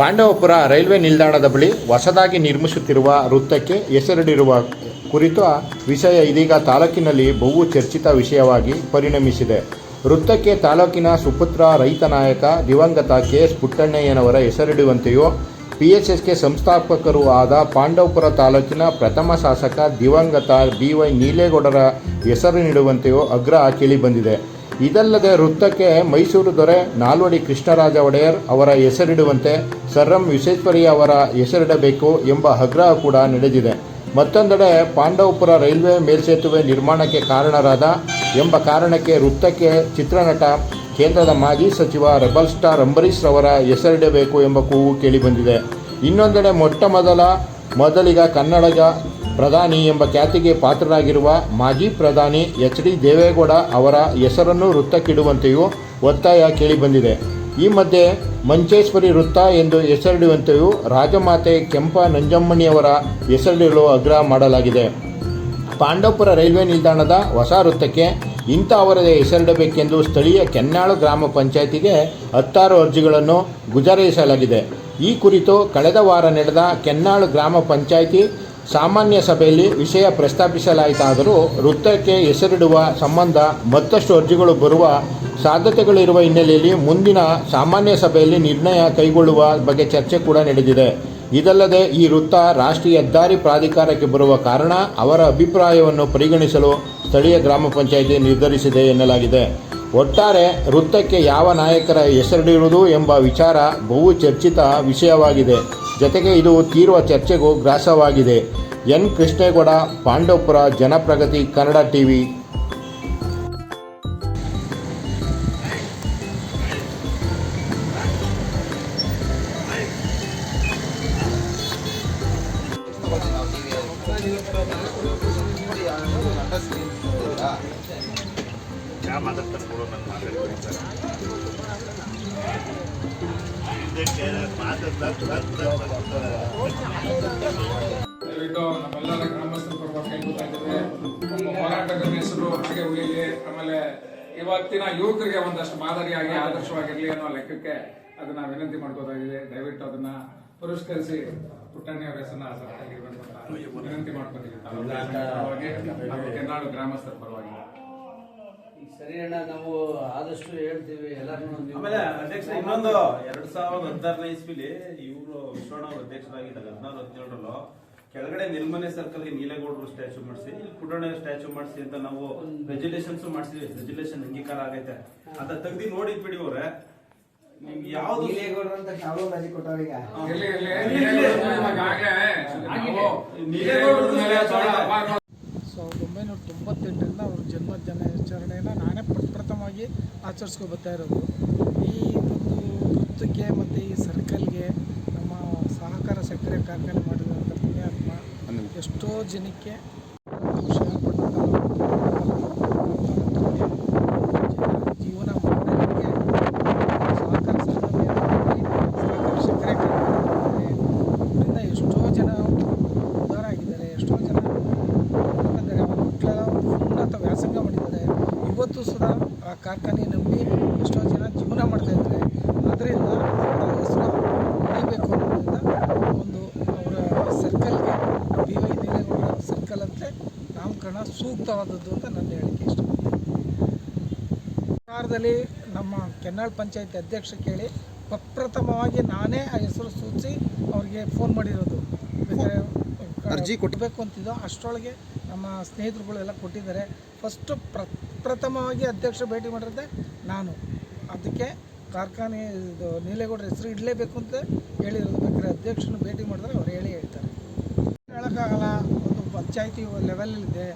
Pandavapura railway ನಿಲ್ದಾಣದ ಬಳಿ ಹೊಸದಾಗಿ ನಿರ್ಮಿಸುತ್ತಿರುವ ವೃತ್ತಕ್ಕೆ ಹೆಸರಿಡಿರುವ ಕುರಿತ ವಿಷಯ ಇದೀಗ ತಾಲೂಕಿನಲ್ಲಿ ಬಹು ಚರ್ಚಿತ ವಿಷಯವಾಗಿ ಪರಿಣಮಿಸಿದೆ. ವೃತ್ತಕ್ಕೆ ತಾಲೂಕಿನ ಸುಪುತ್ರ ರೈತ ನಾಯಕ ದಿವಂಗತ ಕೆ ಎಸ್ ಪುಟ್ಟಣ್ಣಯ್ಯನವರ ಹೆಸರಿಡುವಂತೆಯೂ ಪಿಎಸ್ಎಸ್ಕೆ ಸಂಸ್ಥಾಪಕರೂ ಆದ ಪಾಂಡವಪುರ ತಾಲೂಕಿನ ಪ್ರಥಮ ಶಾಸಕ ದಿವಂಗತ ಬಿ ವೈ ನೀಲೇಗೌಡರ ಹೆಸರಿನಿಡುವಂತೆಯೂ ಆಗ್ರಹ ಕೇಳಿಬಂದಿದೆ ಇದಲ್ಲದೆ ವೃತ್ತಕ್ಕೆ ಮೈಸೂರು ದೊರೆ ನಾಲ್ವಡಿ ಕೃಷ್ಣರಾಜ ಒಡೆಯರ್ ಅವರ ಹೆಸರಿಡುವಂತೆ ಸರ್ರಂ ವಿಶ್ವೇಶ್ವರಯ್ಯ ಅವರ ಹೆಸರಿಡಬೇಕು ಎಂಬ ಆಗ್ರಹ ಕೂಡ ನಡೆದಿದೆ. ಮತ್ತೊಂದೆಡೆ ಪಾಂಡವಪುರ ರೈಲ್ವೆ ಮೇಲ್ಸೇತುವೆ ನಿರ್ಮಾಣಕ್ಕೆ ಕಾರಣರಾದ ಎಂಬ ಕಾರಣಕ್ಕೆ ವೃತ್ತಕ್ಕೆ ಚಿತ್ರನಟ ಕೇಂದ್ರದ ಮಾಜಿ ಸಚಿವ ರೆಬಲ್ ಸ್ಟಾರ್ ಅಂಬರೀಶ್ ಅವರ ಹೆಸರಿಡಬೇಕು ಎಂಬ ಕೂಗು ಕೇಳಿಬಂದಿದೆ. ಇನ್ನೊಂದೆಡೆ ಮೊಟ್ಟ ಮೊದಲ, ಮೊದಲಿಗ ಕನ್ನಡಗ ಪ್ರಧಾನಿ ಎಂಬ ಖ್ಯಾತಿಗೆ ಪಾತ್ರರಾಗಿರುವ ಮಾಜಿ ಪ್ರಧಾನಿ ಎಚ್ ಡಿ ದೇವೇಗೌಡ ಅವರ ಹೆಸರನ್ನು ವೃತ್ತಕ್ಕಿಡುವಂತೆಯೂ ಒತ್ತಾಯ ಕೇಳಿಬಂದಿದೆ. ಈ ಮಧ್ಯೆ ಮಂಚೇಶ್ವರಿ ವೃತ್ತ ಎಂದು ಹೆಸರಿಡುವಂತೆಯೂ ರಾಜಮಾತೆ ಕೆಂಪ ನಂಜಮ್ಮಣಿಯವರ ಹೆಸರಿಡಲು ಆಗ್ರಹ ಮಾಡಲಾಗಿದೆ. ಪಾಂಡವಪುರ ರೈಲ್ವೆ ನಿಲ್ದಾಣದ ಹೊಸ ವೃತ್ತಕ್ಕೆ ಇಂಥ ಅವರದೇ ಹೆಸರಿಡಬೇಕೆಂದು ಸ್ಥಳೀಯ ಕೆನ್ನಾಳು ಗ್ರಾಮ ಪಂಚಾಯಿತಿಗೆ ಹತ್ತಾರು ಅರ್ಜಿಗಳನ್ನು ಗುಜರಾಯಿಸಲಾಗಿದೆ. ಈ ಕುರಿತು ಕಳೆದ ವಾರ ನಡೆದ ಕೆನ್ನಾಳು ಗ್ರಾಮ ಪಂಚಾಯಿತಿ ಸಾಮಾನ್ಯ ಸಭೆಯಲ್ಲಿ ವಿಷಯ ಪ್ರಸ್ತಾಪಿಸಲಾಯಿತಾದರೂ ವೃತ್ತಕ್ಕೆ ಹೆಸರಿಡುವ ಸಂಬಂಧ ಮತ್ತಷ್ಟು ಅರ್ಜಿಗಳು ಬರುವ ಸಾಧ್ಯತೆಗಳಿರುವ ಹಿನ್ನೆಲೆಯಲ್ಲಿ ಮುಂದಿನ ಸಾಮಾನ್ಯ ಸಭೆಯಲ್ಲಿ ನಿರ್ಣಯ ಕೈಗೊಳ್ಳುವ ಬಗ್ಗೆ ಚರ್ಚೆ ಕೂಡ ನಡೆದಿದೆ. ಇದಲ್ಲದೆ ಈ ವೃತ್ತ ರಾಷ್ಟ್ರೀಯ ಹೆದ್ದಾರಿ ಪ್ರಾಧಿಕಾರಕ್ಕೆ ಬರುವ ಕಾರಣ ಅವರ ಅಭಿಪ್ರಾಯವನ್ನು ಪರಿಗಣಿಸಲು ಸ್ಥಳೀಯ ಗ್ರಾಮ ಪಂಚಾಯಿತಿ ನಿರ್ಧರಿಸಿದೆ ಎನ್ನಲಾಗಿದೆ. ಒಟ್ಟಾರೆ ವೃತ್ತಕ್ಕೆ ಯಾವ ನಾಯಕರ ಹೆಸರಿಡುವುದು ಎಂಬ ವಿಚಾರ ಬಹು ಚರ್ಚಿತ ವಿಷಯವಾಗಿದೆ. ಜೊತೆಗೆ ಇದು ತೀವ್ರ ಚರ್ಚೆಗೂ ಗ್ರಾಸವಾಗಿದೆ. ಎನ್. ಕೃಷ್ಣೇಗೌಡ ಪಾಂಡವಪುರ ಜನಪ್ರಗತಿ ಕನ್ನಡ ಟಿವಿ. ದಯವಿಟ್ಟು ನಮ್ಮೆಲ್ಲರ ಗ್ರಾಮಸ್ಥರ ಪರವಾಗಿ ಕೈಗೊಳ್ತಾ ನಮ್ಮ ಹೋರಾಟದ ಹೆಸರು ಹಾಗೆ ಉಳಿಲಿ ಆಮೇಲೆ ಇವತ್ತಿನ ಯುವಕರಿಗೆ ಒಂದಷ್ಟು ಮಾದರಿಯಾಗಿ, ಆದರ್ಶವಾಗಿರ್ಲಿ ಅನ್ನೋ ಲೆಕ್ಕಕ್ಕೆ ಅದನ್ನ ವಿನಂತಿ ಮಾಡ್ಕೋತಾಗಿದೆ ದಯವಿಟ್ಟು ಅದನ್ನ ಪುರಸ್ಕರಿಸಿ ಪುಟ್ಟಣ್ಣ ಅವರ ಹೆಸರನ್ನ ವಿನಂತಿ ಮಾಡ್ಕೋತೀವಿ ಕೆನಾಡು ಗ್ರಾಮಸ್ಥರ ಪರವಾಗಿ. ಸರಿ ಅಣ್ಣ ನಾವು ಆದಷ್ಟು ಹೇಳ್ತೀವಿ ಎಲ್ಲರೂ ಆಮೇಲೆ ಅಧ್ಯಕ್ಷ ಇನ್ನೊಂದು ಎರಡ್ ಸಾವಿರದ ಹದಿನಾರನೇ ಇಸ್ವಿಲಿ ಇವರು ವಿಶ್ವಣ್ಣ ಅಧ್ಯಕ್ಷರಾಗಿದ್ದಾರೆ ಹದಿನಾರು ಹದಿನೇಳರಲ್ಲೂ. ಕೆಳಗಡೆ ನಿರ್ಮನೆ ಸರ್ಕಲ್ಗೆ ನೀಲೇಗೌಡರು ಸ್ಟ್ಯಾಚು ಮಾಡಿಸಿ ಇಲ್ಲಿ ಸ್ಟ್ಯಾಚು ಮಾಡಿಸಿ ಅಂತ ನಾವು ರೆಜುಲೇಷನ್ಸ್ ಮಾಡಿಸಿದ್ವಿ. ರೆಜುಲೇಷನ್ ಅಂಗೀಕಾರ ಆಗೈತೆ. ಅದ ತೆಗ್ದಿ ನೋಡಿ ಬಿಡಿ ಅವ್ರೆ. ನಿಮ್ಗೆ ಯಾವ್ದು ನೀಲೇಗೌಡರು ಅಂತ ನಾವು. ರಜೆ ಕೊಟ್ಟವ್ರೀಗ ನೀಲೇಗೌಡರು ಜನ್ಮ ದಿನಾಚರಣೆಯನ್ನು ನಾನೇ ಪ್ರಪ್ರಥಮವಾಗಿ ಆಚರಿಸ್ಕೊ ಬರ್ತಾ ಇರೋದು. ಈ ಒಂದು ವೃತ್ತಕ್ಕೆ ಮತ್ತು ಈ ಸರ್ಕಲ್ಗೆ ನಮ್ಮ ಸಹಕಾರ ಸಕ್ಕರೆ ಕಾರ್ಖಾನೆ ಮಾಡಿದಂಥ ಪುಣ್ಯಾತ್ಮ ಎಷ್ಟೋ ಜನಕ್ಕೆ ಖುಷಿ ಜೀವನ ಮಾಡೋದಕ್ಕೆ ಸಹಕಾರ ಸಂಘ ಸಹಕಾರ ಸಕ್ಕರೆ ಕಾರ್ಖಾನೆ ಇದರಿಂದ ಎಷ್ಟೋ ಜನ ಉದ್ಧಾರ ಆಗಿದ್ದಾರೆ ಎಷ್ಟೋ ಜನ ಯಾಕಂದರೆ ಅವ್ರ ಮಕ್ಕಳೆಲ್ಲ ಉನ್ನತ ವ್ಯಾಸಂಗ ಮಾಡಿದ್ದಾರೆ ಇವತ್ತು ಆ ಕಾರ್ಖಾನೆ ನಂಬಿ ಎಷ್ಟೋ ಜನ ಜೀವನ ಮಾಡ್ತಾ ಇದ್ದಾರೆ ಅದರಿಂದ ಅವರ ಹೆಸರು ಉಳಿಬೇಕು ಅನ್ನೋದ್ರಿಂದ ಒಂದು ಅವರ ಸರ್ಕಲ್ಗೆ ಬಿ ವೈ ದೇವೇಗೌಡ ಸರ್ಕಲ್ ಅಂತೆ ನಾಮಕರಣ ಸೂಕ್ತವಾದದ್ದು ಅಂತ ನನ್ನ ಹೇಳಿಕೆ ಇಷ್ಟಪಡ್ತೀನಿ ಸರ್ಕಾರದಲ್ಲಿ ನಮ್ಮ ಕೆನ್ನಾಳ್ ಪಂಚಾಯತಿ ಅಧ್ಯಕ್ಷ ಕೇಳಿ ಪ್ರಪ್ರಥಮವಾಗಿ ನಾನೇ ಆ ಹೆಸರು ಸೂಚಿಸಿ ಅವ್ರಿಗೆ ಫೋನ್ ಮಾಡಿರೋದು. ಬೇಕಾದ್ರೆ ಅರ್ಜಿ ಕೊಡಬೇಕು ಅಂತಿದ್ದೋ ಅಷ್ಟರೊಳಗೆ ನಮ್ಮ ಸ್ನೇಹಿತರುಗಳೆಲ್ಲ ಕೊಟ್ಟಿದ್ದಾರೆ. ಫಸ್ಟು ಪ್ರಪ್ರಥಮವಾಗಿ ಅಧ್ಯಕ್ಷ ಭೇಟಿ ಮಾಡಿರೋದೆ ನಾನು. ಅದಕ್ಕೆ ಕಾರ್ಖಾನೆ ಇದು ನೀಲೇಗೌಡರ ಹೆಸರು ಇಡಲೇಬೇಕು ಅಂತ ಹೇಳಿರೋದು ಬೇಕಾದ್ರೆ ಅಧ್ಯಕ್ಷನ ಭೇಟಿ ಮಾಡಿದ್ರೆ ಅವ್ರು ಹೇಳಿ ಹೇಳ್ತಾರೆ. ಹೇಳೋಕ್ಕಾಗಲ್ಲ, ಒಂದು ಪಂಚಾಯತಿ ಲೆವೆಲಲ್ಲಿದೆ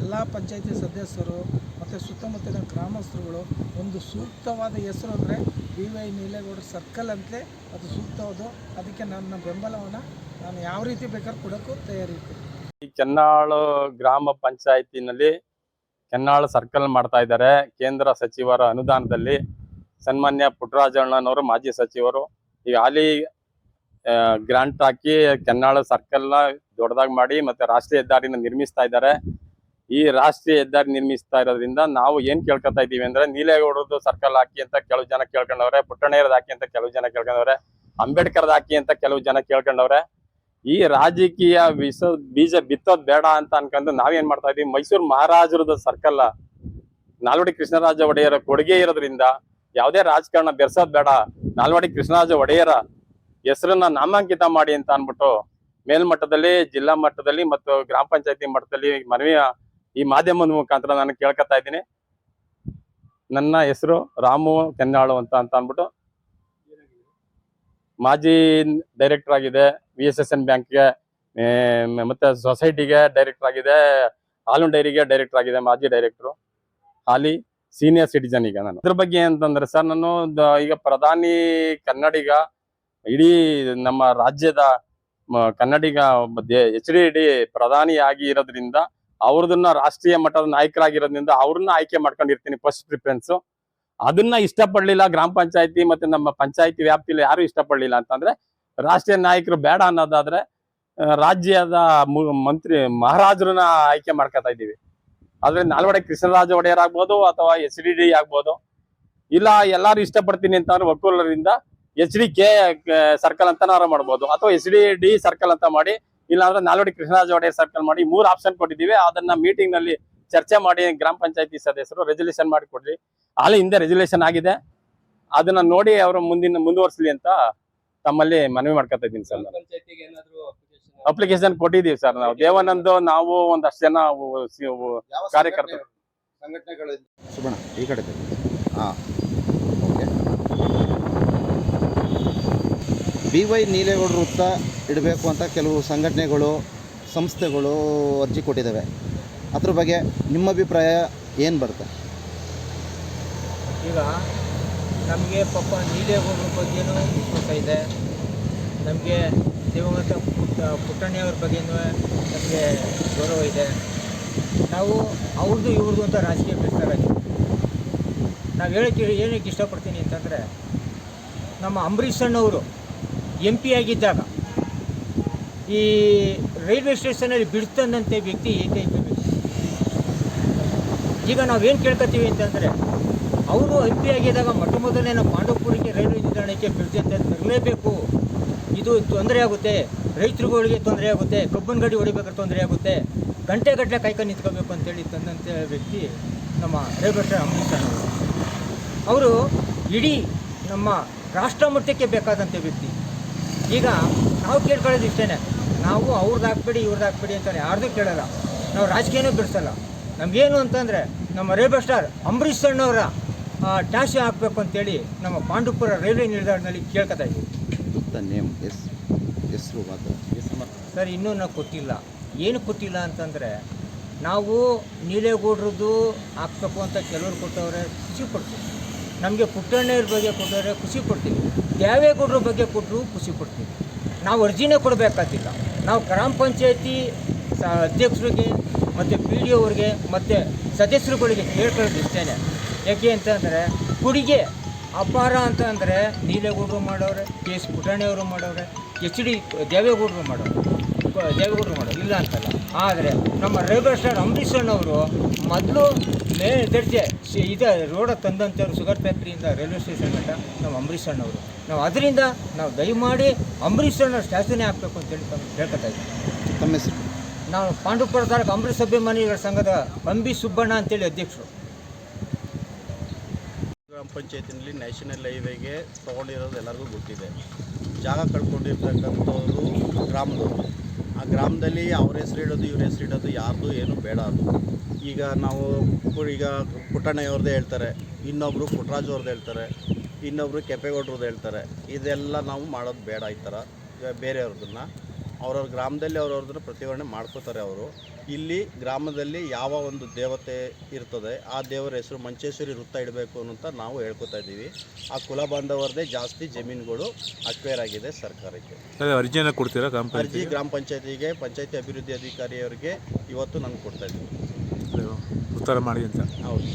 ಎಲ್ಲ ಪಂಚಾಯತಿ ಸದಸ್ಯರು ಮತ್ತು ಸುತ್ತಮುತ್ತಲಿನ ಗ್ರಾಮಸ್ಥರುಗಳು ಒಂದು ಸೂಕ್ತವಾದ ಹೆಸರು ಅಂದರೆ ಬಿ ವೈ ನೀಲೇಗೌಡರ ಸರ್ಕಲ್ ಅಂತಲೇ ಅದು ಸೂಕ್ತವಾದು ಅದಕ್ಕೆ ನನ್ನ ಬೆಂಬಲವನ್ನು ನಾನು ಯಾವ ರೀತಿ ಬೇಕಾದ್ರೂ ಕೊಡೋಕ್ಕೂ ತಯಾರಿ ಈ ಚೆನ್ನಾಳು ಗ್ರಾಮ ಪಂಚಾಯತಿನಲ್ಲಿ ಕೆನ್ನಾಳು ಸರ್ಕಲ್ ಮಾಡ್ತಾ ಇದ್ದಾರೆ. ಕೇಂದ್ರ ಸಚಿವರ ಅನುದಾನದಲ್ಲಿ ಸನ್ಮಾನ್ಯ ಪುಟ್ಟರಾಜಣ್ಣನವರು ಮಾಜಿ ಸಚಿವರು. ಈಗ ಹಾಲಿ ಗ್ರಾಂಟ್ ಹಾಕಿ ಕೆನ್ನಾಳು ಸರ್ಕಲ್ನ ದೊಡ್ಡದಾಗಿ ಮಾಡಿ ಮತ್ತೆ ರಾಷ್ಟ್ರೀಯ ಹೆದ್ದಾರಿನ ನಿರ್ಮಿಸ್ತಾ ಇದ್ದಾರೆ. ಈ ರಾಷ್ಟ್ರೀಯ ಹೆದ್ದಾರಿ ನಿರ್ಮಿಸ್ತಾ ಇರೋದ್ರಿಂದ ನಾವು ಏನ್ ಕೇಳ್ಕೊತಾ ಇದೀವಿ ಅಂದ್ರೆ ನೀಲೇಗೌಡರದ್ದು ಸರ್ಕಲ್ ಹಾಕಿ ಅಂತ ಕೆಲವು ಜನ ಕೇಳ್ಕೊಂಡವ್ರೆ, ಪುಟ್ಟಣ್ಣಯ್ಯರದ್ದು ಹಾಕಿ ಅಂತ ಕೆಲವು ಜನ ಕೇಳ್ಕೊಂಡವ್ರೆ, ಅಂಬೇಡ್ಕರ್ದ ಹಾಕಿ ಅಂತ ಕೆಲವು ಜನ ಕೇಳ್ಕೊಂಡವ್ರೆ. ಈ ರಾಜಕೀಯ ಬೀಸ ಬೀಜ ಬಿತ್ತೋದ್ ಬೇಡ ಅಂತ ಅನ್ಕೊಂಡು ನಾವೇನ್ ಮಾಡ್ತಾ ಇದೀವಿ? ಮೈಸೂರು ಮಹಾರಾಜರದ ಸರ್ಕಲ್ ನಾಲ್ವಡಿ ಕೃಷ್ಣರಾಜ ಒಡೆಯರ ಕೊಡುಗೆ ಇರೋದ್ರಿಂದ ಯಾವುದೇ ರಾಜಕಾರಣ ಬೆರ್ಸೋದ್ ಬೇಡ. ನಾಲ್ವಡಿ ಕೃಷ್ಣರಾಜ ಒಡೆಯರ ಹೆಸರನ್ನ ನಾಮಾಂಕಿತ ಮಾಡಿ ಅಂತ ಅನ್ಬಿಟ್ಟು ಮೇಲ್ಮಟ್ಟದಲ್ಲಿ, ಜಿಲ್ಲಾ ಮಟ್ಟದಲ್ಲಿ ಮತ್ತು ಗ್ರಾಮ ಪಂಚಾಯತಿ ಮಟ್ಟದಲ್ಲಿ ಮನವಿಯ ಈ ಮಾಧ್ಯಮದ ಮುಖಾಂತರ ನಾನು ಕೇಳ್ಕೊತಾ ಇದ್ದೀನಿ. ನನ್ನ ಹೆಸರು ರಾಮು ಕೆನ್ನಾಳು ಅಂತ ಅಂತ ಅನ್ಬಿಟ್ಟು ಮಾಜಿ ಡೈರೆಕ್ಟರ್ ಆಗಿದೆ ವಿ ಎಸ್ ಎಸ್ ಎನ್ ಬ್ಯಾಂಕ್ಗೆ ಮತ್ತೆ ಸೊಸೈಟಿಗೆ ಡೈರೆಕ್ಟರ್ ಆಗಿದೆ, ಹಾಲು ಡೈರಿಗೆ ಡೈರೆಕ್ಟರ್ ಆಗಿದೆ, ಮಾಜಿ ಡೈರೆಕ್ಟರ್ ಹಾಲಿ ಸೀನಿಯರ್ ಸಿಟಿಜನ್ ಈಗ ನಾನು. ಅದ್ರ ಬಗ್ಗೆ ಅಂತಂದ್ರೆ ಸರ್, ನಾನು ಈಗ ಪ್ರಧಾನಿ ಕನ್ನಡಿಗ, ಇಡೀ ನಮ್ಮ ರಾಜ್ಯದ ಕನ್ನಡಿಗ ಎಚ್ ಡಿ ಡಿ ಪ್ರಧಾನಿಯಾಗಿ ಇರೋದ್ರಿಂದ, ಅವ್ರದನ್ನ ರಾಷ್ಟ್ರೀಯ ಮಟ್ಟದ ನಾಯಕರಾಗಿರೋದ್ರಿಂದ ಅವ್ರನ್ನ ಆಯ್ಕೆ ಮಾಡ್ಕೊಂಡಿರ್ತೀನಿ ಫಸ್ಟ್ ಪ್ರಿಫರೆನ್ಸ್ ಅದನ್ನ ಇಷ್ಟಪಡ್ಲಿಲ್ಲ ಗ್ರಾಮ ಪಂಚಾಯತಿ ಮತ್ತೆ ನಮ್ಮ ಪಂಚಾಯತಿ ವ್ಯಾಪ್ತಿಯಲ್ಲಿ ಯಾರು ಇಷ್ಟಪಡ್ಲಿಲ್ಲ ಅಂತಂದ್ರೆ ರಾಷ್ಟ್ರೀಯ ನಾಯಕರು ಬೇಡ ಅನ್ನೋದಾದ್ರೆ ರಾಜ್ಯದ ಮಂತ್ರಿ ಮಹಾರಾಜರನ್ನ ಆಯ್ಕೆ ಮಾಡ್ಕೊತಾ ಇದ್ದೀವಿ. ಆದ್ರೆ ನಾಲ್ವಡೆ ಕೃಷ್ಣರಾಜ ಒಡೆಯರ್ ಆಗ್ಬೋದು ಅಥವಾ ಎಚ್ ಡಿ ಡಿ ಆಗ್ಬೋದು. ಇಲ್ಲ, ಎಲ್ಲಾರು ಇಷ್ಟಪಡ್ತೀನಿ ಅಂತಂದ್ರೆ ಒಕ್ಕೂಲರಿಂದ ಎಚ್ ಡಿ ಕೆ ಸರ್ಕಲ್ ಅಂತನಾರ ಮಾಡ್ಬೋದು. ಅಥವಾ ಎಚ್ ಡಿ ಡಿ ಸರ್ಕಲ್ ಅಂತ ಮಾಡಿ, ಇಲ್ಲಾಂದ್ರೆ ನಾಲ್ವಡಿ ಕೃಷ್ಣರಾಜ ಒಡೆಯರ್ ಸರ್ಕಲ್ ಮಾಡಿ ಮೂರು ಆಪ್ಷನ್ ಕೊಟ್ಟಿದ್ದೀವಿ. ಅದನ್ನ ಮೀಟಿಂಗ್ನಲ್ಲಿ ಚರ್ಚೆ ಮಾಡಿ ಗ್ರಾಮ ಪಂಚಾಯತಿ ಸದಸ್ಯರು ರೆಸಲ್ಯೂಷನ್ ಮಾಡಿ ಕೊಡ್ಲಿ. ಅಲ್ಲಿ ಹಿಂದೆ ರೆಸಲ್ಯೂಷನ್ ಆಗಿದೆ. ಅದನ್ನ ನೋಡಿ ಅವರು ಮುಂದಿನ ಮುಂದುವರ್ಸ್ಲಿ ಅಂತ ತಮ್ಮಲ್ಲಿ ಮನವಿ ಮಾಡ್ಕೊತಾ ಇದ್ದೀನಿ ಸರ್ ನಾನು. ಪಂಚಾಯತಿಗೆ ಏನಾದ್ರು ಅಪ್ಲಿಕೇಶನ್ ಅಪ್ಲಿಕೇಶನ್ ಕೊಟ್ಟಿದ್ದೀವಿ ಸರ್ ನಾವು. ದೇವಾನಂದ್ ನಾವು ಒಂದಷ್ಟು ಜನ ಕಾರ್ಯಕರ್ತರು. ಸುಬಣ ಈ ಕಡೆ ಹಾಂ. ಓಕೆ. ಬಿ ವೈ ನೀಲೇಗೌಡರು ವೃತ್ತ ಇಡಬೇಕು ಅಂತ ಕೆಲವು ಸಂಘಟನೆಗಳು ಸಂಸ್ಥೆಗಳು ಅರ್ಜಿ ಕೊಟ್ಟಿದ್ದಾವೆ. ಅದ್ರ ಬಗ್ಗೆ ನಿಮ್ಮ ಅಭಿಪ್ರಾಯ ಏನು ಬರುತ್ತೆ? ಈಗ ನಮಗೆ ಪಾಪ ನೀಲೇಗೌಡರ ಬಗ್ಗೆನೂ ವಿಶ್ವಾಸ ಇದೆ. ನಮಗೆ ದಿವಂಗತ ಪುಟ್ಟ, ಪುಟ್ಟಣ್ಣಿಯವ್ರ ಬಗ್ಗೆನೂ ನಮಗೆ ಗೌರವ ಇದೆ. ನಾವು ಅವ್ರದ್ದು ಇವ್ರದ್ದು ಅಂತ ರಾಜಕೀಯ ಬಿಡ್ತಾರಾಗಿ ನಾವು ಹೇಳಕ್ಕೆ ಏನಕ್ಕೆ ಇಷ್ಟಪಡ್ತೀನಿ ಅಂತಂದರೆ, ನಮ್ಮ ಅಂಬರೀಷ್ ಅಣ್ಣವರು ಎಂ ಪಿ ಆಗಿದ್ದಾಗ ಈ ರೈಲ್ವೆ ಸ್ಟೇಷನಲ್ಲಿ ಬಿಡ್ತಂದಂತೆ ವ್ಯಕ್ತಿ ಏಕೈಕ ವ್ಯಕ್ತಿ. ಈಗ ನಾವೇನು ಕೇಳ್ಕೊತೀವಿ ಅಂತಂದರೆ, ಅವರು ಆಗಿದ್ದಾಗ ಮೊಟ್ಟ ಮೊದಲನೇ ನಮ್ಮ ಪಾಂಡವಪುರಕ್ಕೆ ರೈಲ್ವೆ ನಿಲ್ದಾಣಕ್ಕೆ ಅಂತ ತರಲೇಬೇಕು. ಇದು ತೊಂದರೆ ಆಗುತ್ತೆ. ರೈತರುಗಳಿಗೆ ತೊಂದರೆ ಆಗುತ್ತೆ. ಕಬ್ಬನ್ ಗಡಿ ಹೊಡಿಬೇಕಾದ್ರೆ ತೊಂದರೆ ಆಗುತ್ತೆ. ಗಂಟೆ ಗಟ್ಟಲೆ ಕಾಯ್ಕೊಂಡು ನಿಂತ್ಕೋಬೇಕು ಅಂತೇಳಿ ತಂದಂಥ ವ್ಯಕ್ತಿ ನಮ್ಮ ರೈಲ್ವೆ ಸ್ಟೇಷನ್ ಅಂಬರೀಷ್ ಅವರು. ಅವರು ಇಡೀ ನಮ್ಮ ರಾಷ್ಟ್ರ ಮಟ್ಟಕ್ಕೆ ಬೇಕಾದಂಥ ವ್ಯಕ್ತಿ. ಈಗ ನಾವು ಕೇಳ್ಕೊಳ್ಳೋದು ಇಷ್ಟೇ ನಾವು ಅವ್ರದ್ದು ಹಾಕ್ಬೇಡಿ ಇವ್ರದ್ದು ಹಾಕ್ಬೇಡಿ ಅಂತಾರೆ. ಯಾರ್ದು ಕೇಳಲ್ಲ. ನಾವು ರಾಜಕೀಯನೂ ಬಿಡಿಸಲ್ಲ. ನಮಗೇನು ಅಂತಂದರೆ ನಮ್ಮ ರೈಲ್ವೆ ಸ್ಟಾರ್ ಅಂಬರೀಷ್ ಸಣ್ಣವರ ಟ್ಯಾಶಿ ಹಾಕಬೇಕು ಅಂತೇಳಿ ನಮ್ಮ ಪಾಂಡುಪುರ ರೈಲ್ವೆ ನಿಲ್ದಾಣದಲ್ಲಿ ಕೇಳ್ಕೊತಾ ಇದ್ದೀವಿ ದ ನೇಮ್ ಎಸ್ ಹೆಸರು ಮಾತ್ರ. ಸರ್ ಇನ್ನೂ ನಾವು ಕೊಟ್ಟಿಲ್ಲ. ಏನು ಕೊಟ್ಟಿಲ್ಲ ಅಂತಂದರೆ ನಾವು ನೀಲೇಗೌಡ್ರದ್ದು ಹಾಕ್ಬೇಕು ಅಂತ ಕೆಲವರು ಕೊಟ್ಟವ್ರೆ ಖುಷಿ ಪಡ್ತೀವಿ. ನಮಗೆ ಪುಟ್ಟಣ್ಣವ್ರ ಬಗ್ಗೆ ಕೊಟ್ಟವ್ರೆ ಖುಷಿ ಪಡ್ತೀವಿ. ದೇವೇಗೌಡರ ಬಗ್ಗೆ ಕೊಟ್ಟರು ಖುಷಿ ಪಡ್ತೀವಿ. ನಾವು ಅರ್ಜಿನೇ ಕೊಡಬೇಕಾಗಿಲ್ಲ. ನಾವು ಗ್ರಾಮ ಪಂಚಾಯತಿ ಸ ಅಧ್ಯಕ್ಷರಿಗೆ ಮತ್ತು ಪಿ ಡಿ ಅವ್ರಿಗೆ ಮತ್ತು ಸದಸ್ಯರುಗಳಿಗೆ ಕೇಳ್ಕೊಳ್ಳೋದು ಇಷ್ಟೇ ಯಾಕೆ ಅಂತಂದರೆ ಕುಡಿಗೆ ಅಪಾರ ಅಂತ ಅಂದರೆ ನೀಲೇಗೌಡರು ಮಾಡವ್ರೆ ಕೆ ಎಸ್ ಪುಟಾಣಿಯವರು ಮಾಡೋರು, ಎಚ್ ಡಿ ದೇವೇಗೌಡರು ಮಾಡೋರು ದೇವೇಗೌಡರು ಮಾಡೋರು, ಇಲ್ಲ ಅಂತಲ್ಲ. ಆದರೆ ನಮ್ಮ ರೈಲ್ವೆ ಸ್ಟಾರ್ ಅಂಬರೀಷ್ ಅಣ್ಣವರು ಮೊದಲು ಮೇ ದರ್ಜೆ ಸಿ- ಇದು ರೋಡ ತಂದಂಥವ್ರು ಶುಗರ್ ಫ್ಯಾಕ್ಟ್ರಿಯಿಂದ ರೈಲ್ವೆ ಸ್ಟೇಷನ್ ಅಂತ ನಾವು ಅಂಬರೀಷ್ ಅವರು. ನಾವು ಅದರಿಂದ ನಾವು ದಯಮಾಡಿ ಅಂಬರೀಷ್ ಅಣ್ಣ ಸ್ಟ್ಯಾಚುನೇ ಹಾಕಬೇಕು ಅಂತೇಳಿ ತಮ್ಮ ಹೇಳ್ಕೊತಾ ಇದ್ದೀವಿ ತಮ್ಮ ಹೆಸರು? ನಾವು ಪಾಂಡುಪುರ ತಾಲೂಕು ಅಮೃತ ಅಭಿಮಾನಿಗಳ ಸಂಘದ ಅಂಬಿ ಸುಬ್ಬಣ್ಣ ಅಂತೇಳಿ ಅಧ್ಯಕ್ಷರು. ಗ್ರಾಮ ಪಂಚಾಯತಿನಲ್ಲಿ ನ್ಯಾಷನಲ್ ಹೈವೇಗೆ ತೊಗೊಂಡಿರೋದು ಎಲ್ಲರಿಗೂ ಗೊತ್ತಿದೆ. ಜಾಗ ಕಳ್ಕೊಂಡಿರ್ತಕ್ಕಂಥವ್ರು ಗ್ರಾಮದವರು. ಆ ಗ್ರಾಮದಲ್ಲಿ ಅವ್ರ ಹೆಸರು ಇಡೋದು ಇವ್ರ ಹೆಸರು ಇಡೋದು, ಯಾರ್ದು ಏನು ಬೇಡ ಅದು. ಈಗ ನಾವು ಈಗ ಪುಟ್ಟಣ್ಣವ್ರದ್ದೇ ಹೇಳ್ತಾರೆ ಇನ್ನೊಬ್ಬರು ಪುಟ್ಟರಾಜು ಅವ್ರದ್ದು ಹೇಳ್ತಾರೆ ಇನ್ನೊಬ್ಬರು ಕೆಂಪೇಗೌಡ್ರದ್ದು ಹೇಳ್ತಾರೆ. ಇದೆಲ್ಲ ನಾವು ಮಾಡೋದು ಬೇಡ ಈ ಥರ, ಬೇರೆಯವ್ರದನ್ನ. ಅವ್ರವ್ರ ಗ್ರಾಮದಲ್ಲಿ ಅವ್ರವ್ರದ್ರ ಪ್ರತಿಭಟನೆ ಮಾಡ್ಕೋತಾರೆ ಅವರು. ಇಲ್ಲಿ ಗ್ರಾಮದಲ್ಲಿ ಯಾವ ಒಂದು ದೇವತೆ ಇರ್ತದೆ ಆ ದೇವರ ಹೆಸರು ಮಂಚೇಶ್ವರಿ ವೃತ್ತ ಇಡಬೇಕು ಅಂತ ನಾವು ಹೇಳ್ಕೊತಾ ಇದ್ದೀವಿ. ಆ ಕುಲ ಬಾಂಧವರದೇ ಜಾಸ್ತಿ ಜಮೀನುಗಳು ಅಕ್ವೇರ್ ಆಗಿದೆ ಸರ್ಕಾರಕ್ಕೆ. ಅರ್ಜಿಯನ್ನು ಕೊಡ್ತೀರಾ ಗ್ರಾಮ ಅರ್ಜಿ ಗ್ರಾಮ ಪಂಚಾಯತಿಗೆ ಪಂಚಾಯತಿ ಅಭಿವೃದ್ಧಿ ಅಧಿಕಾರಿಯವರಿಗೆ ಇವತ್ತು ನಾನು ಕೊಡ್ತಾ ಇದ್ದೀವಿ ಉತ್ತರ ಮಾಡಿ ಅಂತ. ಹೌದು.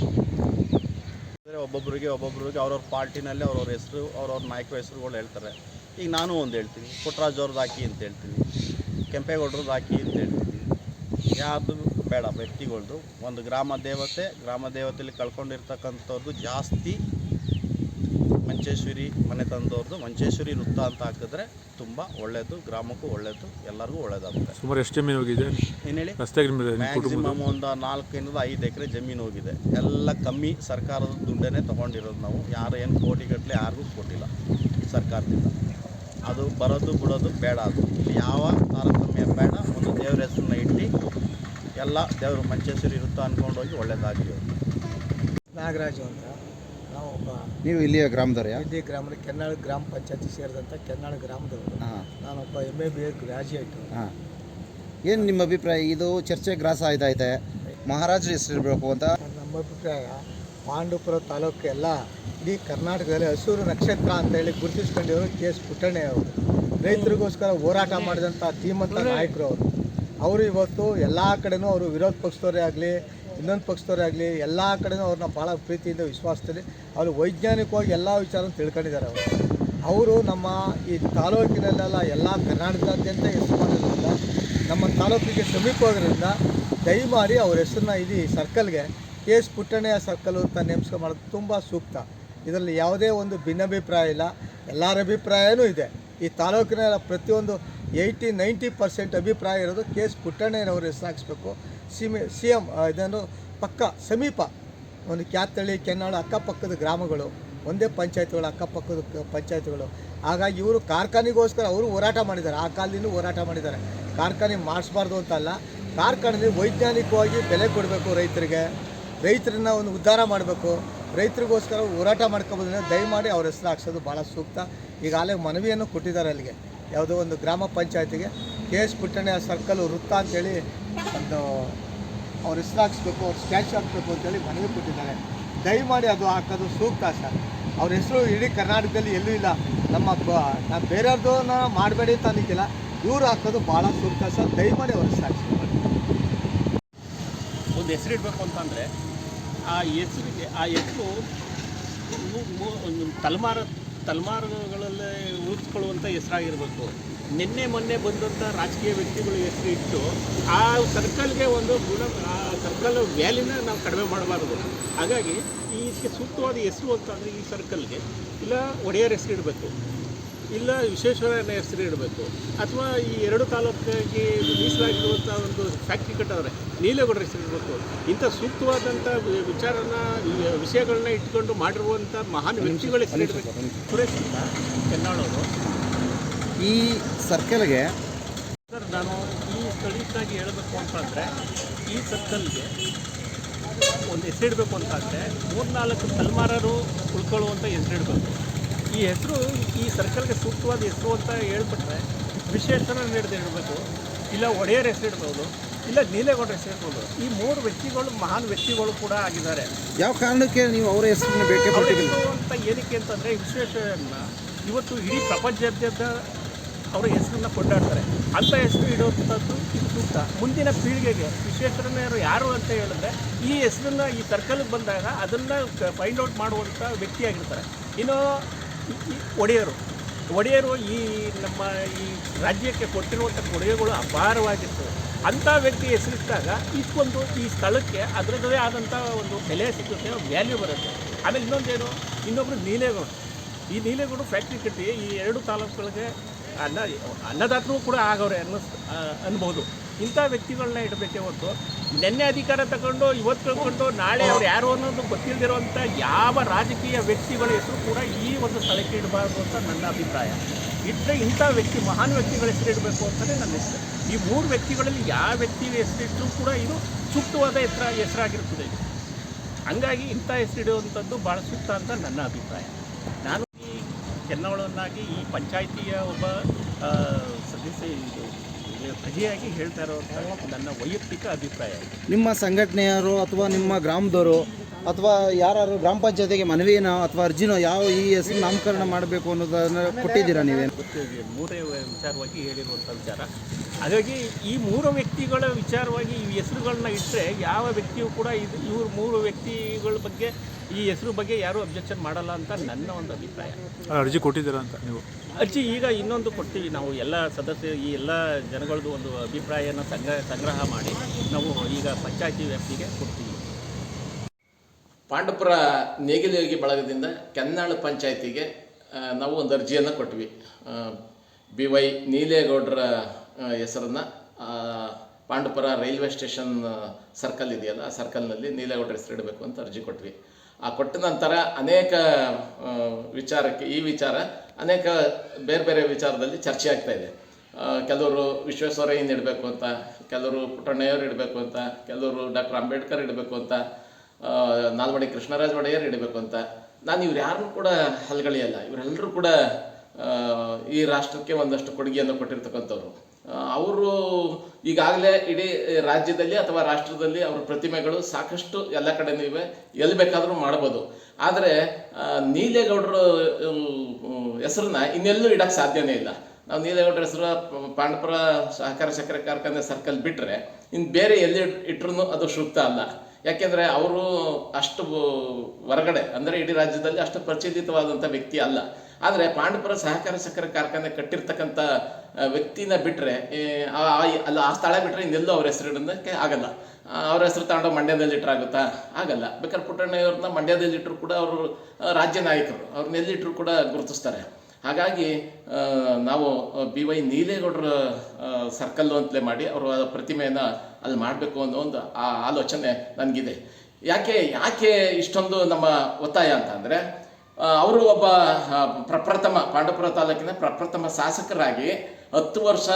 ಅಂದರೆ ಒಬ್ಬೊಬ್ಬರಿಗೆ ಒಬ್ಬೊಬ್ಬರಿಗೆ ಅವ್ರವ್ರ ಪಾರ್ಟಿನಲ್ಲಿ ಅವ್ರವ್ರ ಹೆಸರು ಅವ್ರವ್ರ ನಾಯಕರ ಹೆಸರುಗಳು ಹೇಳ್ತಾರೆ. ಈಗ ನಾನು ಒಂದು ಹೇಳ್ತೀನಿ. ಪುಟ್ಟರಾಜ್ ಅವ್ರದ್ದು ಹಾಕಿ ಅಂತ ಹೇಳ್ತೀನಿ. ಕೆಂಪೇಗೌಡ್ರದ್ದು ಹಾಕಿ ಅಂತ ಹೇಳ್ತೀನಿ. ಯಾವುದು ಬೇಡ ವ್ಯಕ್ತಿಗಳ್ದು. ಒಂದು ಗ್ರಾಮ ದೇವತೆ ಗ್ರಾಮ ದೇವತೆಯಲ್ಲಿ ಕಳ್ಕೊಂಡಿರ್ತಕ್ಕಂಥವ್ರದ್ದು ಜಾಸ್ತಿ ಮಂಚೇಶ್ವರಿ ಮನೆ ತಂದವ್ರದ್ದು ಮಂಚೇಶ್ವರಿ ವೃತ್ತ ಅಂತ ಹಾಕಿದ್ರೆ ತುಂಬ ಒಳ್ಳೆಯದು ಗ್ರಾಮಕ್ಕೂ ಒಳ್ಳೆಯದು ಎಲ್ಲರಿಗೂ ಒಳ್ಳೆಯದಾಗುತ್ತೆ ಸುಮಾರು ಎಷ್ಟು ಜಮೀನು ಹೋಗಿದೆ? ಏನು ಹೇಳಿ? ಮ್ಯಾಕ್ಸಿಮಮ್ ಒಂದು ನಾಲ್ಕರಿಂದ ಐದು ಎಕರೆ ಜಮೀನು ಹೋಗಿದೆ. ಎಲ್ಲ ಕಮ್ಮಿ ಸರ್ಕಾರದ ದುಡ್ಡನ್ನೇ ತೊಗೊಂಡಿರೋದು ನಾವು. ಯಾರು ಏನು ಕೋಟಿಗಟ್ಟಲೆ ಯಾರಿಗೂ ಕೊಟ್ಟಿಲ್ಲ ಸರ್ಕಾರದಿಂದ. ಅದು ಬರೋದು ಬಿಡೋದು ಬೇಡ ಅದು. ಇಲ್ಲಿ ಯಾವ ತಾರತಮ್ಯ ಬೇಡ ಒಂದು ದೇವ್ರ ಹೆಸರನ್ನ ಇಟ್ಟು ಎಲ್ಲ ದೇವರು ಮಂಚೇಶ್ವರಿ ವೃತ್ತ ಅಂದ್ಕೊಂಡೋಗಿ ಒಳ್ಳೇದಾಗಲಿ ನಾಗರಾಜು ಅಂತ. ನಾವು ಒಬ್ಬ ನೀವು ಇಲ್ಲಿಯ ಗ್ರಾಮದವ್ರ? ಇಲ್ಲಿ ಗ್ರಾಮದ ಕೆನ್ನಾಳ ಗ್ರಾಮ ಪಂಚಾಯತಿ ಸೇರಿದಂಥ ಕೆನ್ನಾಳ ಗ್ರಾಮದವರು. ಹಾಂ. ನಾನೊಬ್ಬ M A B A graduate ಹಾಂ. ಏನು ನಿಮ್ಮ ಅಭಿಪ್ರಾಯ? ಇದು ಚರ್ಚೆ ಗ್ರಾಸ ಆಯ್ತೈತೆ ಮಹಾರಾಜರು ಹೆಸರಿರಬೇಕು ಅಂತ. ನಮ್ಮ ಅಭಿಪ್ರಾಯ ಪಾಂಡುಪುರ ತಾಲೂಕು ಎಲ್ಲ ಇಡೀ ಕರ್ನಾಟಕದಲ್ಲಿ ಹಸೂರು ನಕ್ಷತ್ರ ಅಂತ ಹೇಳಿ ಗುರುತಿಸ್ಕೊಂಡಿರೋ ಕೆ ಎಸ್ ಪುಟ್ಟಣ್ಣೆ ಅವರು. ರೈತರಿಗೋಸ್ಕರ ಹೋರಾಟ ಮಾಡಿದಂಥ ಧೀಮಂತ ನಾಯಕರು ಅವರು. ಅವರು ಇವತ್ತು ಎಲ್ಲ ಕಡೆನೂ ಅವರು ವಿರೋಧ ಪಕ್ಷದವರೇ ಆಗಲಿ, ಇನ್ನೊಂದು ಪಕ್ಷದವರೇ ಆಗಲಿ, ಎಲ್ಲ ಕಡೆನೂ ಅವ್ರನ್ನ ಭಾಳ ಪ್ರೀತಿಯಿಂದ ವಿಶ್ವಾಸದಲ್ಲಿ ಅವರು ವೈಜ್ಞಾನಿಕವಾಗಿ ಎಲ್ಲ ವಿಚಾರ ತಿಳ್ಕೊಂಡಿದ್ದಾರೆ ಅವರು. ಅವರು ನಮ್ಮ ಈ ತಾಲೂಕಿನಲ್ಲೆಲ್ಲ ಎಲ್ಲ ಕರ್ನಾಟಕದಾದ್ಯಂತ ಹೆಸರು ಮಾಡಿರೋದ್ರಿಂದ ನಮ್ಮ ತಾಲೂಕಿಗೆ ಸಮೀಪವಾಗಿರೋದ್ರಿಂದ ದಯಮಾರಿ ಅವ್ರ ಹೆಸರನ್ನ ಇಲ್ಲಿ ಸರ್ಕಲ್ಗೆ ಕೆ ಎಸ್ ಸರ್ಕಲ್ ಅಂತ ನೇಮಕ ಮಾಡೋದು ತುಂಬ ಸೂಕ್ತ. ಇದರಲ್ಲಿ ಯಾವುದೇ ಒಂದು ಭಿನ್ನಾಭಿಪ್ರಾಯ ಇಲ್ಲ. ಎಲ್ಲರ ಅಭಿಪ್ರಾಯವೂ ಇದೆ. ಈ ತಾಲೂಕಿನ ಪ್ರತಿಯೊಂದು ಏಯ್ಟಿ, ನೈಂಟಿ ಪರ್ಸೆಂಟ್ ಅಭಿಪ್ರಾಯ ಇರೋದು ಕೆ ಎಸ್ ಪುಟ್ಟಣ್ಣಯ್ಯನವರು ಹೆಸರು ಸಿಮೆ ಸಿ ಎಂ ಇದನ್ನು ಪಕ್ಕ, ಸಮೀಪ ಒಂದು ಕ್ಯಾತಳ್ಳಿ, ಕೆನ್ನಾಳು ಅಕ್ಕಪಕ್ಕದ ಗ್ರಾಮಗಳು, ಒಂದೇ ಪಂಚಾಯತ್ಗಳು, ಅಕ್ಕಪಕ್ಕದ ಪಂಚಾಯತ್ಗಳು. ಹಾಗಾಗಿ ಇವರು ಕಾರ್ಖಾನೆಗೋಸ್ಕರ ಅವರು ಹೋರಾಟ ಮಾಡಿದ್ದಾರೆ. ಆ ಕಾಲದಿಂದ ಹೋರಾಟ ಮಾಡಿದ್ದಾರೆ. ಕಾರ್ಖಾನೆ ಮಾಡಿಸ್ಬಾರ್ದು ಅಂತಲ್ಲ ಕಾರ್ಖಾನೆಯಲ್ಲಿ ವೈಜ್ಞಾನಿಕವಾಗಿ ಬೆಲೆ ಕೊಡಬೇಕು ರೈತರಿಗೆ. ರೈತರನ್ನ ಒಂದು ಉದ್ಧಾರ ಮಾಡಬೇಕು, ರೈತರಿಗೋಸ್ಕರ ಹೋರಾಟ ಮಾಡ್ಕೊಬೋದ್ರೆ ದಯಮಾಡಿ ಅವ್ರ ಹೆಸರು ಹಾಕ್ಸೋದು ಭಾಳ ಸೂಕ್ತ. ಈಗಾಗಲೇ ಮನವಿಯನ್ನು ಕೊಟ್ಟಿದ್ದಾರೆ ಅಲ್ಲಿಗೆ. ಯಾವುದೋ ಒಂದು ಗ್ರಾಮ ಪಂಚಾಯತಿಗೆ. ಕೆ ಎಸ್ ಪುಟ್ಟಣ್ಣ ಸರ್ಕಲ್ ವೃತ್ತ ಅಂತೇಳಿ ಒಂದು ಅವ್ರ ಹೆಸರು ಹಾಕ್ಸ್ಬೇಕು, ಅವ್ರ ಸ್ಟ್ಯಾಚು ಹಾಕ್ಬೇಕು ಅಂತೇಳಿ ಮನವಿ ಕೊಟ್ಟಿದ್ದಾರೆ. ದಯಮಾಡಿ ಅದು ಹಾಕೋದು ಸೂಕ್ತ ಸರ್. ಅವ್ರ ಹೆಸರು ಇಡೀ ಕರ್ನಾಟಕದಲ್ಲಿ ಎಲ್ಲೂ ಇಲ್ಲ. ನಮ್ಮ ಬ- ಬೇರೆಯವ್ರದ್ದನ್ನ ಬೇರೆಯವ್ರದ್ದು ಮಾಡಬೇಡಿ ಅಂತ ಅನ್ನಿಕ್ಕಿಲ್ಲ ಇವ್ರು ಹಾಕೋದು ಭಾಳ ಸೂಕ್ತ ಸರ್. ದಯಮಾಡಿ ಅವ್ರ ಹೆಸರು ಹಾಕ್ಸ್ಬೇಕು ಒಂದು ಹೆಸರಿಡ್ಬೇಕು ಅಂತಂದರೆ ಆ ಹೆಸರಿಗೆ ಆ ಹೆಸರು ತಲೆಮಾರ, ತಲೆಮಾರುಗಳಲ್ಲೇ ಉಳಿಸ್ಕೊಳ್ಳುವಂಥ ಹೆಸರಾಗಿರಬೇಕು. ನಿನ್ನೆ ಮೊನ್ನೆ ಬಂದಂಥ ರಾಜಕೀಯ ವ್ಯಕ್ತಿಗಳು ಹೆಸರು ಇಟ್ಟು ಆ ಸರ್ಕಲ್ಗೆ ಒಂದು ಗುಣ, ಆ ಸರ್ಕಲ್ ವ್ಯಾಲ್ಯೂನ ನಾವು ಕಡಿಮೆ ಮಾಡಬಾರ್ದು. ಹಾಗಾಗಿ ಈ ಇದಕ್ಕೆ ಸೂಕ್ತವಾದ ಹೆಸರು ಅಂತಂದರೆ ಈ ಸರ್ಕಲ್ಗೆ, ಇಲ್ಲ ಒಡೆಯರ್ ಹೆಸರು ಇಡಬೇಕು, ಇಲ್ಲ ವಿಶ್ವೇಶ್ವರಯ್ಯನ ಹೆಸರು ಇಡಬೇಕು, ಅಥವಾ ಈ ಎರಡು ತಾಲೂಕಿಗೆ ಮೀಸಲಾಗಿರುವಂಥ ಒಂದು ಫ್ಯಾಕ್ಟ್ರಿ ಕಟ್ಟವ್ರೆ ನೀಲೇಗೌಡರ ಹೆಸರು ಇರಬೇಕು. ಇಂಥ ಸೂಕ್ತವಾದಂಥ ವಿಚಾರನ ವಿಷಯಗಳನ್ನ ಇಟ್ಕೊಂಡು ಮಾಡಿರುವಂಥ ಮಹಾನ್ ವ್ಯಕ್ತಿಗಳ ಹೆಸರು ಇಡಬೇಕು ಸುರೇಶ್ ಕೆನ್ನಾಳವರು. ಈ ಸರ್ಕಲ್ಗೆ ಸರ್ ನಾನು ಈ ಸ್ಥಳೀಯವಾಗಿ ಹೇಳಬೇಕು ಅಂತಂದರೆ ಈ ಸರ್ಕಲ್ಗೆ ಒಂದು ಹೆಸರಿಡಬೇಕು ಅಂತಂದರೆ ಮೂರ್ನಾಲ್ಕು ತಲೆಮಾರರು ಉಳ್ಕೊಳ್ಳುವಂಥ ಹೆಸರಿಡಬೇಕು ಈ ಹೆಸರು ಈ ಸರ್ಕಲ್ಗೆ ಸೂಕ್ತವಾದ ಹೆಸರು ಅಂತ ಹೇಳ್ಬಿಟ್ರೆ ವಿಶೇಷನ ಹಿಡಿದು ಇಡಬೇಕು. ಇಲ್ಲ ಒಡೆಯರ್ ಹೆಸರಿಡ್ಬೋದು ಇಲ್ಲ ನೀಲೇಗೌಡರು ಸೇರ್ಬೋದು. ಈ ಮೂರು ವ್ಯಕ್ತಿಗಳು ಮಹಾನ್ ವ್ಯಕ್ತಿಗಳು ಕೂಡ ಆಗಿದ್ದಾರೆ. ಯಾವ ಕಾರಣಕ್ಕೆ ನೀವು ಅವರ ಹೆಸರನ್ನು ಬೇಕೇ ಅವ್ರ ಅಂತ ಏನಕ್ಕೆ ಅಂತಂದರೆ ವಿಶ್ವೇಶ್ವರಯ್ಯನ ಇವತ್ತು ಇಡೀ ಪ್ರಪಂಚಾದ್ಯಂತ ಅವರ ಹೆಸರನ್ನ ಕೊಂಡಾಡ್ತಾರೆ. ಅಂಥ ಹೆಸರು ಇಡುವಂಥದ್ದು ಸೂಕ್ತ. ಮುಂದಿನ ಪೀಳಿಗೆಗೆ ವಿಶ್ವೇಶ್ವರಯ್ಯರು ಯಾರು ಅಂತ ಹೇಳಿದ್ರೆ ಈ ಹೆಸರನ್ನ ಈ ಸರ್ಕಲ್ಗೆ ಬಂದಾಗ ಅದನ್ನು ಫೈಂಡ್ ಔಟ್ ಮಾಡುವಂಥ ವ್ಯಕ್ತಿಯಾಗಿರ್ತಾರೆ ಇನ್ನು ಒಡೆಯರು. ಒಡೆಯರು ಈ ನಮ್ಮ ಈ ರಾಜ್ಯಕ್ಕೆ ಕೊಟ್ಟಿರುವಂಥ ಕೊಡುಗೆಗಳು ಅಪಾರವಾಗಿರ್ತವೆ. ಅಂಥ ವ್ಯಕ್ತಿ ಹೆಸರಿಟ್ಟಾಗ ಇದಕ್ಕೊಂದು ಈ ಸ್ಥಳಕ್ಕೆ ಅದರದ್ದೇ ಆದಂಥ ಒಂದು ಬೆಲೆ ಸಿಗುತ್ತೆ ವ್ಯಾಲ್ಯೂ ಬರುತ್ತೆ. ಆಮೇಲೆ ಇನ್ನೊಂದೇನು ಇನ್ನೊಬ್ಬರು ನೀಲೇಗೌಡ. ಈ ನೀಲೇಗೌಡ ಫ್ಯಾಕ್ಟ್ರಿ ಕಟ್ಟಿ ಈ ಎರಡು ತಾಲೂಕುಗಳಿಗೆ ಅನ್ನ ಅನ್ನದಾತರು ಕೂಡ ಆಗವ್ರೆ ಅನ್ನಿಸ್ ಅನ್ಬೋದು. ಇಂಥ ವ್ಯಕ್ತಿಗಳನ್ನ ಇಡಬೇಕೆ ಹೊರತು ನಿನ್ನೆ ಅಧಿಕಾರ ತಗೊಂಡು, ಇವತ್ತು ಕಳ್ಕೊಂಡು, ನಾಳೆ ಅವ್ರು ಯಾರು ಅನ್ನೋದು ಗೊತ್ತಿಲ್ಲದಿರುವಂಥ ಯಾವ ರಾಜಕೀಯ ವ್ಯಕ್ತಿಗಳ ಹೆಸರು ಕೂಡ ಈ ಒಂದು ಸ್ಥಳಕ್ಕೆ ಇಡಬಾರ್ದು ಅಂತ ನನ್ನ ಅಭಿಪ್ರಾಯ. ಇಟ್ಟರೆ ಇಂಥ ವ್ಯಕ್ತಿ, ಮಹಾನ್ ವ್ಯಕ್ತಿಗಳ ಹೆಸರು ಇಡಬೇಕು ಅಂತಲೇ ನನ್ನ ಹೆಸರು. ಈ ಮೂರು ವ್ಯಕ್ತಿಗಳಲ್ಲಿ ಯಾವ ವ್ಯಕ್ತಿ ಹೆಸರಿಟ್ಟರೂ ಕೂಡ ಇದು ಸೂಕ್ತವಾದ ಹೆಸರ ಹೆಸರಾಗಿರ್ತದೆ ಹಂಗಾಗಿ ಇಂಥ ಹೆಸರಿಡುವಂಥದ್ದು ಭಾಳ ಸೂಕ್ತ ಅಂತ ನನ್ನ ಅಭಿಪ್ರಾಯ. ನಾನು ಈ ಚೆನ್ನವಳನ್ನಾಗಿ ಈ ಪಂಚಾಯಿತಿಯ ಒಬ್ಬ ಸದಸ್ಯ ಸದಸ್ಯ ಪ್ರಜೆಯಾಗಿ ಹೇಳ್ತಾ ಇರೋವಂಥ ನನ್ನ ವೈಯಕ್ತಿಕ ಅಭಿಪ್ರಾಯ. ನಿಮ್ಮ ಸಂಘಟನೆಯವರು ಅಥವಾ ನಿಮ್ಮ ಗ್ರಾಮದವರು ಅಥವಾ ಯಾರು ಗ್ರಾಮ ಪಂಚಾಯತಿಗೆ ಮನವಿನೋ ಅಥವಾ ಅರ್ಜಿನೋ ಯಾವ ಈ ಹೆಸರು ನಾಮಕರಣ ಮಾಡಬೇಕು ಅನ್ನೋದನ್ನು ಕೊಟ್ಟಿದ್ದೀರಾ ನೀವೇನು ಗೊತ್ತಿದೆ ಮೂರೇ ವಿಚಾರವಾಗಿ ಹೇಳಿರುವಂಥ ವಿಚಾರ. ಹಾಗಾಗಿ ಈ ಮೂರು ವ್ಯಕ್ತಿಗಳ ವಿಚಾರವಾಗಿ ಈ ಹೆಸರುಗಳನ್ನ ಇಟ್ಟರೆ ಯಾವ ವ್ಯಕ್ತಿಯೂ ಕೂಡ ಇದು ಇವ್ರ ಮೂರು ವ್ಯಕ್ತಿಗಳ ಬಗ್ಗೆ ಈ ಹೆಸರು ಬಗ್ಗೆ ಯಾರೂ ಅಬ್ಜೆಕ್ಷನ್ ಮಾಡಲ್ಲ ಅಂತ ನನ್ನ ಒಂದು ಅಭಿಪ್ರಾಯ. ಅರ್ಜಿ ಕೊಟ್ಟಿದ್ದೀರಾ ಅಂತ ನೀವು? ಅರ್ಜಿ ಈಗ ಇನ್ನೊಂದು ಕೊಡ್ತೀವಿ ನಾವು ಎಲ್ಲ ಸದಸ್ಯರು ಈ ಎಲ್ಲ ಜನಗಳದ್ದು ಒಂದು ಅಭಿಪ್ರಾಯನ ಸಂಗ್ರಹ ಸಂಗ್ರಹ ಮಾಡಿ ನಾವು ಈಗ ಪಂಚಾಯತಿ ವ್ಯಾಪ್ತಿಗೆ ಕೊಡ್ತೀವಿ. ಪಾಂಡಪುರ ನೇಗಿಲಿಯೋಗಿ ಬಳಗದಿಂದ ಕೆನ್ನಾಳು ಪಂಚಾಯತಿಗೆ ನಾವು ಒಂದು ಅರ್ಜಿಯನ್ನು ಕೊಟ್ವಿ. ಬಿ ವೈ ನೀಲೇಗೌಡರ ಹೆಸರನ್ನು. ಪಾಂಡಪುರ ರೈಲ್ವೆ ಸ್ಟೇಷನ್ ಸರ್ಕಲ್ ಇದೆಯಲ್ಲ ಆ ಸರ್ಕಲ್ನಲ್ಲಿ ನೀಲೇಗೌಡರ ಹೆಸರು ಇಡಬೇಕು ಅಂತ ಅರ್ಜಿ ಕೊಟ್ವಿ. ಆ ಕೊಟ್ಟ ನಂತರ ಅನೇಕ ವಿಚಾರಕ್ಕೆ, ಈ ವಿಚಾರ ಅನೇಕ ಬೇರೆ ಬೇರೆ ವಿಚಾರದಲ್ಲಿ ಚರ್ಚೆ ಆಗ್ತಾ ಇದೆ. ಕೆಲವರು ವಿಶ್ವೇಶ್ವರಯ್ಯನ ಇಡಬೇಕು ಅಂತ, ಕೆಲವರು ಪುಟ್ಟಣ್ಣಯ್ಯವ್ರು ಇಡಬೇಕು ಅಂತ, ಕೆಲವರು ಡಾಕ್ಟರ್ ಅಂಬೇಡ್ಕರ್ ಇಡಬೇಕು ಅಂತ ನಾಲ್ವಡಿ ಕೃಷ್ಣರಾಜ ಒಡೆಯರ್ ಇಡಬೇಕು ಅಂತ. ನಾನು ಇವ್ರು ಯಾರು ಕೂಡ ಹಲ್ಗಳಿಯಲ್ಲ ಇವರೆಲ್ಲರೂ ಕೂಡ ಈ ರಾಷ್ಟ್ರಕ್ಕೆ ಒಂದಷ್ಟು ಕೊಡುಗೆಯನ್ನು ಕೊಟ್ಟಿರ್ತಕ್ಕಂಥವ್ರು. ಅವರು ಈಗಾಗಲೇ ಇಡೀ ರಾಜ್ಯದಲ್ಲಿ ಅಥವಾ ರಾಷ್ಟ್ರದಲ್ಲಿ ಅವರ ಪ್ರತಿಮೆಗಳು ಸಾಕಷ್ಟು ಎಲ್ಲ ಕಡೆನೂ ಇವೆ. ಎಲ್ಲಿ ಬೇಕಾದರೂ ಮಾಡ್ಬೋದು. ಆದರೆ ನೀಲೇಗೌಡರ ಹೆಸರನ್ನ ಇನ್ನೆಲ್ಲೂ ಇಡಕ್ಕೆ ಸಾಧ್ಯನೇ ಇಲ್ಲ. ನಾವು ನೀಲೇಗೌಡರ ಹೆಸರು ಪಾಂಡಪುರ ಸಹಕಾರ ಸಕ್ಕರೆ ಕಾರ್ಖಾನೆ ಸರ್ಕಲ್ ಬಿಟ್ಟರೆ ಇನ್ನು ಬೇರೆ ಎಲ್ಲಿ ಇಟ್ರೂ ಅದು ಸೂಕ್ತ ಅಲ್ಲ. ಯಾಕೆಂದರೆ ಅವರು ಅಷ್ಟು ಹೊರಗಡೆ, ಅಂದರೆ ಇಡೀ ರಾಜ್ಯದಲ್ಲಿ ಅಷ್ಟು ಪ್ರಚಲಿತವಾದಂಥ ವ್ಯಕ್ತಿ ಅಲ್ಲ. ಆದರೆ ಪಾಂಡಪುರ ಸಹಕಾರ ಸಕ್ಕರೆ ಕಾರ್ಖಾನೆ ಕಟ್ಟಿರ್ತಕ್ಕಂಥ ವ್ಯಕ್ತಿನ ಬಿಟ್ಟರೆ ಅಲ್ಲ, ಆ ಸ್ಥಳ ಬಿಟ್ಟರೆ ಇನ್ನೆಲ್ಲೂ ಅವ್ರ ಹೆಸರು ಇಡೋದಕ್ಕೆ ಆಗಲ್ಲ ಅವ್ರ ಹೆಸರು ತಗೊಂಡು ಮಂಡ್ಯದಲ್ಲಿ ಇಟ್ಟರಾಗುತ್ತಾ ಆಗಲ್ಲ. ಬೇಕಾದ್ರೆ ಪುಟ್ಟಣ್ಣಯ್ಯವ್ರನ್ನ ಮಂಡ್ಯದಲ್ಲಿ ಇಟ್ಟರು ಕೂಡ ಅವರು ರಾಜ್ಯ ನಾಯಕರು. ಅವ್ರನ್ನ ಎಲ್ಲಿಟ್ಟರು ಕೂಡ ಗುರುತಿಸ್ತಾರೆ. ಹಾಗಾಗಿ ನಾವು ಬಿ ವೈ ನೀಲೇಗೌಡರ ಸರ್ಕಲ್ಲು ಅಂತಲೇ ಮಾಡಿ ಅವರ ಪ್ರತಿಮೆಯನ್ನು ಅಲ್ಲಿ ಮಾಡಬೇಕು ಅನ್ನೋ ಒಂದು, ಆ, ಆಲೋಚನೆ ನನಗಿದೆ. ಯಾಕೆ ಯಾಕೆ ಇಷ್ಟೊಂದು ನಮ್ಮ ಒತ್ತಾಯ ಅಂತ ಅಂದರೆ ಅವರು ಒಬ್ಬ ಪ್ರಪ್ರಥಮ ಪಾಂಡವಪುರ ತಾಲೂಕಿನ ಪ್ರಪ್ರಥಮ ಶಾಸಕರಾಗಿ ಹತ್ತು ವರ್ಷ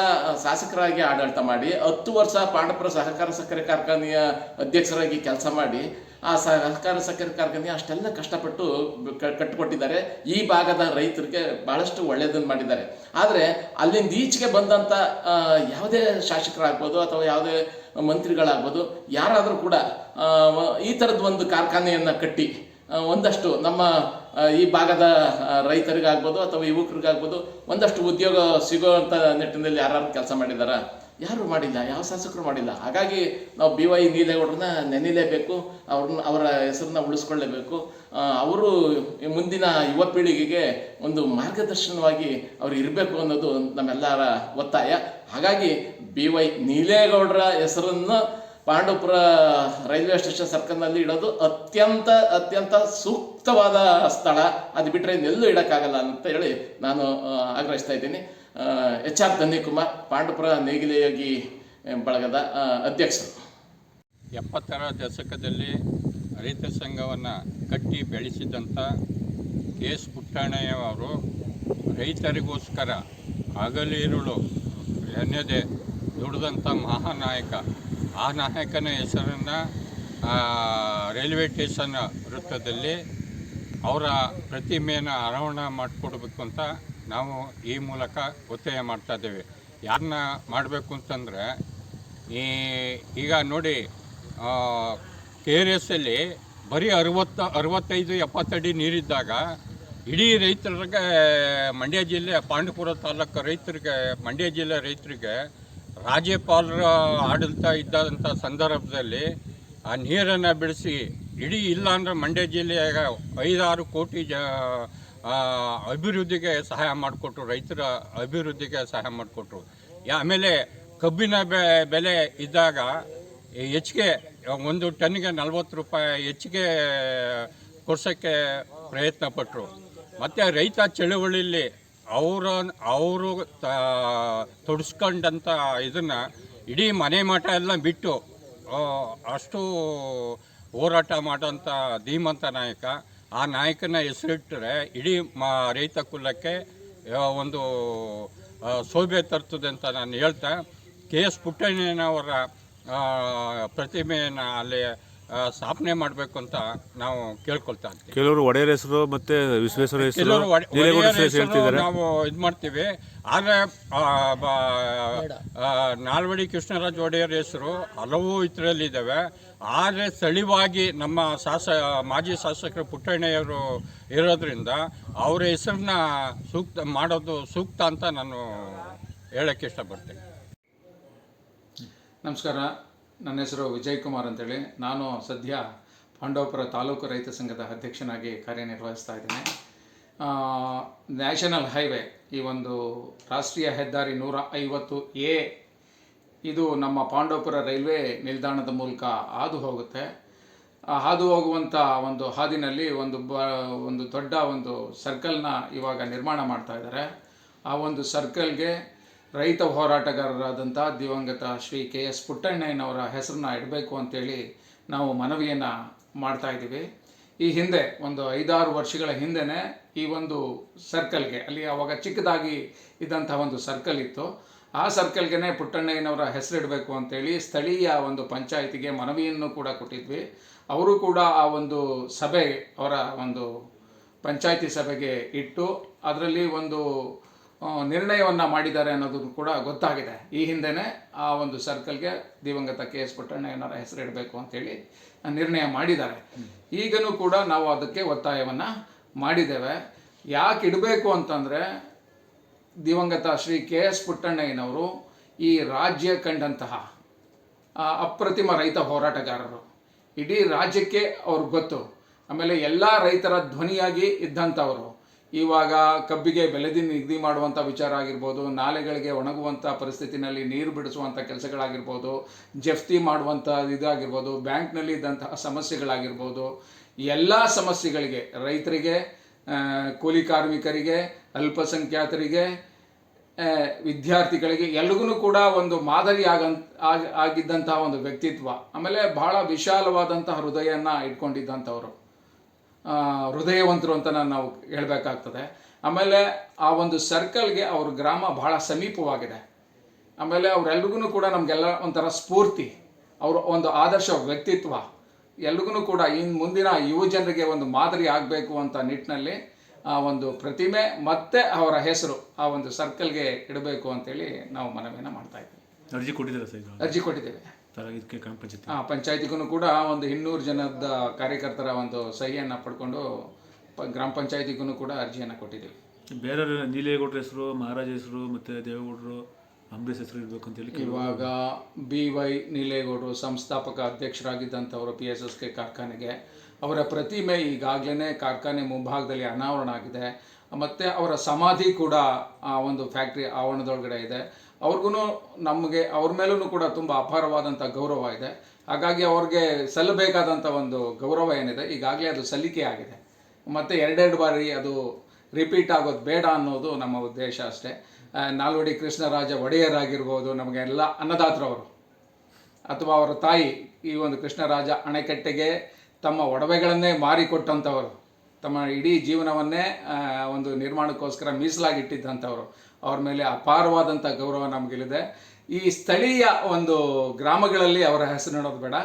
ಶಾಸಕರಾಗಿ ಆಡಳಿತ ಮಾಡಿ, ಹತ್ತು ವರ್ಷ ಪಾಂಡವಪುರ ಸಹಕಾರ ಸಕ್ಕರೆ ಕಾರ್ಖಾನೆಯ ಅಧ್ಯಕ್ಷರಾಗಿ ಕೆಲಸ ಮಾಡಿ, ಆ ಸಹಕಾರ ಸಕ್ಕರೆ ಕಾರ್ಖಾನೆ ಅಷ್ಟೆಲ್ಲ ಕಷ್ಟಪಟ್ಟು ಕಟ್ಟಿಕೊಟ್ಟಿದ್ದಾರೆ. ಈ ಭಾಗದ ರೈತರಿಗೆ ಬಹಳಷ್ಟು ಒಳ್ಳೆಯದನ್ನು ಮಾಡಿದ್ದಾರೆ. ಆದರೆ ಅಲ್ಲಿಂದ ಈಚೆಗೆ ಬಂದಂಥ ಯಾವುದೇ ಶಾಸಕರಾಗ್ಬೋದು ಅಥವಾ ಯಾವುದೇ ಮಂತ್ರಿಗಳಾಗ್ಬೋದು, ಯಾರಾದರೂ ಕೂಡ ಈ ಥರದ್ದು ಒಂದು ಕಾರ್ಖಾನೆಯನ್ನು ಕಟ್ಟಿ ಒಂದಷ್ಟು ನಮ್ಮ ಈ ಭಾಗದ ರೈತರಿಗಾಗ್ಬೋದು ಅಥವಾ ಯುವಕರಿಗಾಗ್ಬೋದು ಒಂದಷ್ಟು ಉದ್ಯೋಗ ಸಿಗುವಂಥ ನಿಟ್ಟಿನಲ್ಲಿ ಯಾರು ಕೆಲಸ ಮಾಡಿದ್ದಾರೆ ಯಾರು ಮಾಡಿಲ್ಲ, ಯಾವ ಶಾಸಕರು ಮಾಡಿಲ್ಲ? ಹಾಗಾಗಿ ನಾವು ಬಿ ವೈ ನೀಲೇಗೌಡರನ್ನ ನೆನೆಯಲೇಬೇಕು ಅವ್ರನ್ನ, ಅವರ ಹೆಸರನ್ನ ಉಳಿಸ್ಕೊಳ್ಳೇಬೇಕು. ಅವರು ಮುಂದಿನ ಯುವ ಪೀಳಿಗೆಗೆ ಒಂದು ಮಾರ್ಗದರ್ಶನವಾಗಿ ಅವ್ರು ಇರಬೇಕು ಅನ್ನೋದು ನಮ್ಮೆಲ್ಲರ ಒತ್ತಾಯ. ಹಾಗಾಗಿ ಬಿ ವೈ ನೀಲೇಗೌಡರ ಹೆಸರನ್ನು ಪಾಂಡವಪುರ ರೈಲ್ವೆ ಸ್ಟೇಷನ್ ಸರ್ಕಲ್ನಲ್ಲಿ ಇಡೋದು ಅತ್ಯಂತ ಅತ್ಯಂತ ಸೂಕ್ತವಾದ ಸ್ಥಳ. ಅದು ಬಿಟ್ಟರೆ ಎಲ್ಲೂ ಇಡೋಕ್ಕಾಗಲ್ಲ ಅಂತ ಹೇಳಿ ನಾನು ಆಗ್ರಹಿಸ್ತಾ ಇದ್ದೀನಿ. ಎಚ್ ಆರ್ ಧನ್ಯಕುಮಾರ್ ಪಾಂಡವಪುರ ನೇಗಿಲೆಯಾಗಿ ಬಳಗದ ಅಧ್ಯಕ್ಷರು. ಎಪ್ಪತ್ತರ ದಶಕದಲ್ಲಿ ರೈತ ಸಂಘವನ್ನು ಕಟ್ಟಿ ಬೆಳೆಸಿದಂಥ ಕೆ ಎಸ್ ಪುಟ್ಟಣ್ಣಯ್ಯವರು ರೈತರಿಗೋಸ್ಕರ ಹಗಲಿರುಳು ಎನ್ನದೆ ದುಡಿದಂಥ ಮಹಾನಾಯಕ ಆ ನಾಯಕನ ಹೆಸರನ್ನು ರೈಲ್ವೆ ಸ್ಟೇಷನ್ ವೃತ್ತದಲ್ಲಿ ಅವರ ಪ್ರತಿಮೆಯನ್ನು ಅನಾವರಣ ಮಾಡಿಕೊಡ್ಬೇಕು ಅಂತ ನಾವು ಈ ಮೂಲಕ ಒತ್ತಾಯ ಮಾಡ್ತಾ ಇದ್ದೇವೆ. ಯಾರನ್ನ ಮಾಡಬೇಕು ಅಂತಂದರೆ, ಈ ಈಗ ನೋಡಿ ಕೆ ಆರ್ ಎಸ್ ಅಲ್ಲಿ ಬರೀ ಅರವತ್ತು, ಅರವತ್ತೈದು, ಎಪ್ಪತ್ತಡಿ ನೀರಿದ್ದಾಗ ಇಡೀ ರೈತರಿಗೆ, ಮಂಡ್ಯ ಜಿಲ್ಲೆ, ಪಾಂಡಪುರ ತಾಲೂಕು ರೈತರಿಗೆ, ಮಂಡ್ಯ ಜಿಲ್ಲೆ ರೈತರಿಗೆ ರಾಜ್ಯಪಾಲರ ಆಡಳಿತ ಇದ್ದಂಥ ಸಂದರ್ಭದಲ್ಲಿ ಆ ನೀರನ್ನು ಬಿಡಿಸಿ ಇಡೀ ಇಲ್ಲ ಅಂದರೆ ಮಂಡ್ಯ ಜಿಲ್ಲೆಯಾಗ ಐದಾರು ಕೋಟಿ ಜ ಅಭಿವೃದ್ಧಿಗೆ ಸಹಾಯ ಮಾಡಿಕೊಟ್ರು, ರೈತರ ಅಭಿವೃದ್ಧಿಗೆ ಸಹಾಯ ಮಾಡಿಕೊಟ್ರು. ಆಮೇಲೆ ಕಬ್ಬಿನ ಬೆಲೆ ಇದ್ದಾಗ ಹೆಚ್ಚಿಗೆ ಒಂದು ಟನ್ಗೆ ನಲ್ವತ್ತು ರೂಪಾಯಿ ಹೆಚ್ಚಿಗೆ ಕೊಡ್ಸೋಕ್ಕೆ ಪ್ರಯತ್ನ ಪಟ್ಟರು ಮತ್ತು ರೈತ ಚಳುವಳಿಯಲ್ಲಿ ಅವರ ಅವರು ತೊಡಸ್ಕೊಂಡಂಥ ಇದನ್ನು ಇಡೀ ಮನೆ ಮಠ ಎಲ್ಲ ಬಿಟ್ಟು ಅಷ್ಟು ಹೋರಾಟ ಮಾಡೋಂಥ ಧೀಮಂತ ನಾಯಕ, ಆ ನಾಯಕನ ಹೆಸರಿಟ್ಟರೆ ಇಡೀ ಮ ರೈತ ಕುಲಕ್ಕೆ ಒಂದು ಶೋಭೆ ತರ್ತದೆ ಅಂತ ನಾನು ಹೇಳ್ತಾ, ಕೆ ಎಸ್ ಪುಟ್ಟಣ್ಣನವರ ಪ್ರತಿಮೆಯನ್ನು ಅಲ್ಲಿ ಸ್ಥಾಪನೆ ಮಾಡಬೇಕು ಅಂತ ನಾವು ಕೇಳ್ಕೊಳ್ತಾ ಇದ್ದೀವಿ ಕೆಲವರು ಒಡೆಯರ ಹೆಸರು ಮತ್ತೆ ವಿಶ್ವೇಶ್ವರ ಹೆಸರು ಕೆಲವರು ಒಡೆ- ನೀಲೇಗೌಡ ಒಡೆಯರ್ ಹೆಸರು ಹೆಸರು ಹೇಳ್ತಿದ್ದಾರೆ. ನಾವು ಇದು ಮಾಡ್ತೀವಿ. ಆದರೆ ನಾಲ್ವಡಿ ಕೃಷ್ಣರಾಜ ಒಡೆಯರ್ ಹೆಸರು ಹಲವು ಇದರಲ್ಲಿದ್ದಾವೆ. ಆದರೆ ಸ್ಥಳೀಯವಾಗಿ ನಮ್ಮ ಶಾಸ ಮಾಜಿ ಶಾಸಕರು ಪುಟ್ಟಣ್ಣಯ್ಯವರು ಇರೋದ್ರಿಂದ ಅವರ ಹೆಸರನ್ನ ಸೂಕ್ತ ಮಾಡೋದು ಸೂಕ್ತ ಅಂತ ನಾನು ಹೇಳಕ್ಕೆ ಇಷ್ಟಪಡ್ತೀನಿ. ನಮಸ್ಕಾರ. ನನ್ನ ಹೆಸರು ವಿಜಯ್ ಕುಮಾರ್ ಅಂತೇಳಿ. ನಾನು ಸದ್ಯ ಪಾಂಡವಪುರ ತಾಲೂಕು ರೈತ ಸಂಘದ ಅಧ್ಯಕ್ಷನಾಗಿ ಕಾರ್ಯನಿರ್ವಹಿಸ್ತಾ ಇದ್ದೇನೆ. ನ್ಯಾಷನಲ್ ಹೈವೇ ಈ ಒಂದು ರಾಷ್ಟ್ರೀಯ ಹೆದ್ದಾರಿ ನೂರ ಐವತ್ತು ಎ, ಇದು ನಮ್ಮ ಪಾಂಡವಪುರ ರೈಲ್ವೆ ನಿಲ್ದಾಣದ ಮೂಲಕ ಹಾದು ಹೋಗುತ್ತೆ. ಹಾದು ಹೋಗುವಂಥ ಒಂದು ಹಾದಿನಲ್ಲಿ ಒಂದು ಬ, ಒಂದು ದೊಡ್ಡ ಒಂದು ಸರ್ಕಲ್ನ ಇವಾಗ ನಿರ್ಮಾಣ ಮಾಡ್ತಾ ಇದ್ದಾರೆ. ಆ ಒಂದು ಸರ್ಕಲ್ಗೆ ರೈತ ಹೋರಾಟಗಾರರಾದಂಥ ದಿವಂಗತ ಶ್ರೀ ಕೆ ಎಸ್ ಪುಟ್ಟಣ್ಣಯ್ಯನವರ ಹೆಸರನ್ನ ಇಡಬೇಕು ಅಂತೇಳಿ ನಾವು ಮನವಿಯನ್ನು ಮಾಡ್ತಾ ಇದ್ದೀವಿ. ಈ ಹಿಂದೆ, ಒಂದು ಐದಾರು ವರ್ಷಗಳ ಹಿಂದೆನೇ ಈ ಒಂದು ಸರ್ಕಲ್ಗೆ, ಅಲ್ಲಿ ಅವಾಗ ಚಿಕ್ಕದಾಗಿ ಇದ್ದಂಥ ಒಂದು ಸರ್ಕಲ್ ಇತ್ತು. ಆ ಸರ್ಕಲ್ಗೆ ಪುಟ್ಟಣ್ಣಯ್ಯನವರ ಹೆಸರಿಡಬೇಕು ಅಂತೇಳಿ ಸ್ಥಳೀಯ ಒಂದು ಪಂಚಾಯಿತಿಗೆ ಮನವಿಯನ್ನು ಕೂಡ ಕೊಟ್ಟಿದ್ವಿ. ಅವರು ಕೂಡ ಆ ಒಂದು ಸಭೆ ಅವರ ಒಂದು ಪಂಚಾಯಿತಿ ಸಭೆಗೆ ಇಟ್ಟು, ಅದರಲ್ಲಿ ಒಂದು ನಿರ್ಣಯವನ್ನು ಮಾಡಿದ್ದಾರೆ ಅನ್ನೋದು ಕೂಡ ಗೊತ್ತಾಗಿದೆ. ಈ ಹಿಂದೆಯೇ ಆ ಒಂದು ಸರ್ಕಲ್ಗೆ ದಿವಂಗತ ಕೆ ಎಸ್ ಪುಟ್ಟಣ್ಣಯ್ಯನವರ ಹೆಸರಿಡಬೇಕು ಅಂತೇಳಿ ನಿರ್ಣಯ ಮಾಡಿದ್ದಾರೆ. ಈಗನೂ ಕೂಡ ನಾವು ಅದಕ್ಕೆ ಒತ್ತಾಯವನ್ನು ಮಾಡಿದ್ದೇವೆ. ಯಾಕೆ ಇಡಬೇಕು ಅಂತಂದರೆ ದಿವಂಗತ ಶ್ರೀ ಕೆ ಎಸ್ ಪುಟ್ಟಣ್ಣಯ್ಯನವರು ಈ ರಾಜ್ಯ ಕಂಡಂತಹ ಅಪ್ರತಿಮ ರೈತ ಹೋರಾಟಗಾರರು. ಇಡೀ ರಾಜ್ಯಕ್ಕೆ ಅವ್ರಿಗೆ ಗೊತ್ತು. ಆಮೇಲೆ ಎಲ್ಲ ರೈತರ ಧ್ವನಿಯಾಗಿ ಇದ್ದಂಥವರು. ಇವಾಗ ಕಬ್ಬಿಗೆ ಬೆಲೆದಿ ನಿಗದಿ ಮಾಡುವಂಥ ವಿಚಾರ ಆಗಿರ್ಬೋದು, ನಾಲೆಗಳಿಗೆ ಒಣಗುವಂಥ ಪರಿಸ್ಥಿತಿನಲ್ಲಿ ನೀರು ಬಿಡಿಸುವಂಥ ಕೆಲಸಗಳಾಗಿರ್ಬೋದು ಜಫ್ತಿ ಮಾಡುವಂಥ ಇದಾಗಿರ್ಬೋದು, ಬ್ಯಾಂಕ್ನಲ್ಲಿ ಇದ್ದಂತಹ ಸಮಸ್ಯೆಗಳಾಗಿರ್ಬೋದು, ಎಲ್ಲ ಸಮಸ್ಯೆಗಳಿಗೆ ರೈತರಿಗೆ ಕೂಲಿ ಕಾರ್ಮಿಕರಿಗೆ, ಅಲ್ಪಸಂಖ್ಯಾತರಿಗೆ ವಿದ್ಯಾರ್ಥಿಗಳಿಗೆ ಎಲ್ರಿಗೂ ಕೂಡ ಒಂದು ಮಾದರಿ ಆಗಂತ, ಆಗ್- ಆಗಿದ್ದಂತಹ ಒಂದು ವ್ಯಕ್ತಿತ್ವ, ಆಮೇಲೆ ಬಹಳ ವಿಶಾಲವಾದಂತಹ ಹೃದಯನ ಇಟ್ಕೊಂಡಿದ್ದಂಥವ್ರು. ಹೃದಯವಂತರು ಅಂತ ನಾನು ನಾವು ಹೇಳಬೇಕಾಗ್ತದೆ. ಆಮೇಲೆ ಆ ಒಂದು ಸರ್ಕಲ್ಗೆ ಅವ್ರ ಗ್ರಾಮ ಬಹಳ ಸಮೀಪವಾಗಿದೆ. ಆಮೇಲೆ ಅವರೆಲ್ರಿಗೂ ಕೂಡ ನಮಗೆಲ್ಲ ಒಂಥರ ಸ್ಫೂರ್ತಿ ಅವರು ಒಂದು ಆದರ್ಶ ವ್ಯಕ್ತಿತ್ವ. ಎಲ್ರಿಗೂ ಕೂಡ ಇನ್ನು ಮುಂದಿನ ಯುವ ಜನರಿಗೆ ಒಂದು ಮಾದರಿ ಆಗಬೇಕು ಅಂತ ನಿಟ್ಟಿನಲ್ಲಿ ಆ ಒಂದು ಪ್ರತಿಮೆ ಮತ್ತೆ ಅವರ ಹೆಸರು ಆ ಒಂದು ಸರ್ಕಲ್ಗೆ ಇಡಬೇಕು ಅಂತೇಳಿ ನಾವು ಮನವಿಯನ್ನು ಮಾಡ್ತಾ ಇದ್ದೀವಿ. ಅರ್ಜಿ ಕೊಟ್ಟಿದ್ದೀರಾ ಸರ್ ಅರ್ಜಿ ಕೊಟ್ಟಿದ್ದೇವೆ. ಇದಕ್ಕೆ ಗ್ರಾಮ ಪಂಚಾಯತಿ ಆ ಪಂಚಾಯತಿಗೂ ಕೂಡ ಒಂದು ಇನ್ನೂರು ಜನದ ಕಾರ್ಯಕರ್ತರ ಒಂದು ಸಹಿಯನ್ನು ಪಡ್ಕೊಂಡು ಪ ಗ್ರಾಮ ಪಂಚಾಯತಿಗೂ ಕೂಡ ಅರ್ಜಿಯನ್ನು ಕೊಟ್ಟಿದ್ದೀವಿ. ಬೇರೆ ನೀಲೇಗೌಡ್ರ ಹೆಸರು ಮಹಾರಾಜ ಹೆಸರು ಮತ್ತು ದೇವೇಗೌಡರು ಅಂಬರೀಷ್ ಹೆಸರು ಇರಬೇಕು ಅಂತ ಹೇಳಿ ಇವಾಗ ಬಿ ವೈ ನೀಲೇಗೌಡರು ಸಂಸ್ಥಾಪಕ ಅಧ್ಯಕ್ಷರಾಗಿದ್ದಂಥವರು ಪಿ ಎಸ್ ಎಸ್ ಕೆ ಕಾರ್ಖಾನೆಗೆ ಅವರ ಪ್ರತಿಮೆ ಈಗಾಗಲೇ ಕಾರ್ಖಾನೆ ಮುಂಭಾಗದಲ್ಲಿ ಅನಾವರಣ ಆಗಿದೆ. ಮತ್ತು ಅವರ ಸಮಾಧಿ ಕೂಡ ಆ ಒಂದು ಫ್ಯಾಕ್ಟ್ರಿ ಆವರಣದೊಳಗಡೆ ಇದೆ. ಅವ್ರಿಗೂ ನಮಗೆ ಅವ್ರ ಮೇಲೂ ಕೂಡ ತುಂಬ ಅಪಾರವಾದಂಥ ಗೌರವ ಇದೆ. ಹಾಗಾಗಿ ಅವ್ರಿಗೆ ಸಲ್ಲಬೇಕಾದಂಥ ಒಂದು ಗೌರವ ಏನಿದೆ, ಈಗಾಗಲೇ ಅದು ಸಲ್ಲಿಕೆ ಆಗಿದೆ. ಮತ್ತು ಎರಡೆರಡು ಬಾರಿ ಅದು ರಿಪೀಟ್ ಆಗೋದು ಬೇಡ ಅನ್ನೋದು ನಮ್ಮ ಉದ್ದೇಶ ಅಷ್ಟೇ. ನಾಲ್ವಡಿ ಕೃಷ್ಣರಾಜ ಒಡೆಯರಾಗಿರ್ಬೋದು ನಮಗೆಲ್ಲ ಅನ್ನದಾತರವರು ಅಥವಾ ಅವರ ತಾಯಿ ಈ ಒಂದು ಕೃಷ್ಣರಾಜ ಅಣೆಕಟ್ಟೆಗೆ ತಮ್ಮ ಒಡವೆಗಳನ್ನೇ ಮಾರಿಕೊಟ್ಟಂಥವರು ತಮ್ಮ ಇಡೀ ಜೀವನವನ್ನೇ ಒಂದು ನಿರ್ಮಾಣಕ್ಕೋಸ್ಕರ ಮೀಸಲಾಗಿಟ್ಟಿದ್ದಂಥವ್ರು. ಅವ್ರ ಮೇಲೆ ಅಪಾರವಾದಂಥ ಗೌರವ ನಮಗಿಲ್ಲಿದೆ. ಈ ಸ್ಥಳೀಯ ಒಂದು ಗ್ರಾಮಗಳಲ್ಲಿ ಅವರ ಹೆಸರು ನೋಡೋದು ಬೇಡ.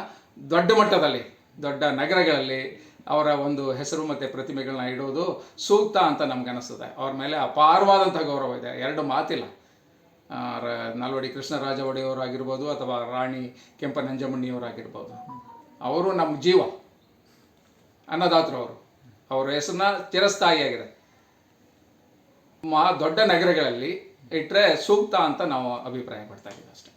ದೊಡ್ಡ ಮಟ್ಟದಲ್ಲಿ, ದೊಡ್ಡ ನಗರಗಳಲ್ಲಿ ಅವರ ಒಂದು ಹೆಸರು ಮತ್ತು ಪ್ರತಿಮೆಗಳನ್ನ ಇಡೋದು ಸೂಕ್ತ ಅಂತ ನಮಗನ್ನಿಸ್ತದೆ. ಅವ್ರ ಮೇಲೆ ಅಪಾರವಾದಂಥ ಗೌರವ ಇದೆ. ಎರಡು ಮಾತಿಲ್ಲ. ನಲ್ವಡಿ ಕೃಷ್ಣರಾಜ ಒಡೆಯವರಾಗಿರ್ಬೋದು ಅಥವಾ ರಾಣಿ ಕೆಂಪನಂಜಮಣ್ಣಿಯವರಾಗಿರ್ಬೋದು ಅವರು ನಮ್ಮ ಜೀವ. ಅನ್ನದಾತರು ಅವರು. ಅವರ ಹೆಸರನ್ನ ಆಗಿದೆ ಮಹಾ ದೊಡ್ಡ ನಗರಗಳಲ್ಲಿ ಇಟ್ಟರೆ ಸೂಕ್ತ ಅಂತ ನಾವು ಅಭಿಪ್ರಾಯ ಪಡ್ತಾ ಇದ್ದೀವಿ ಅಷ್ಟೇ.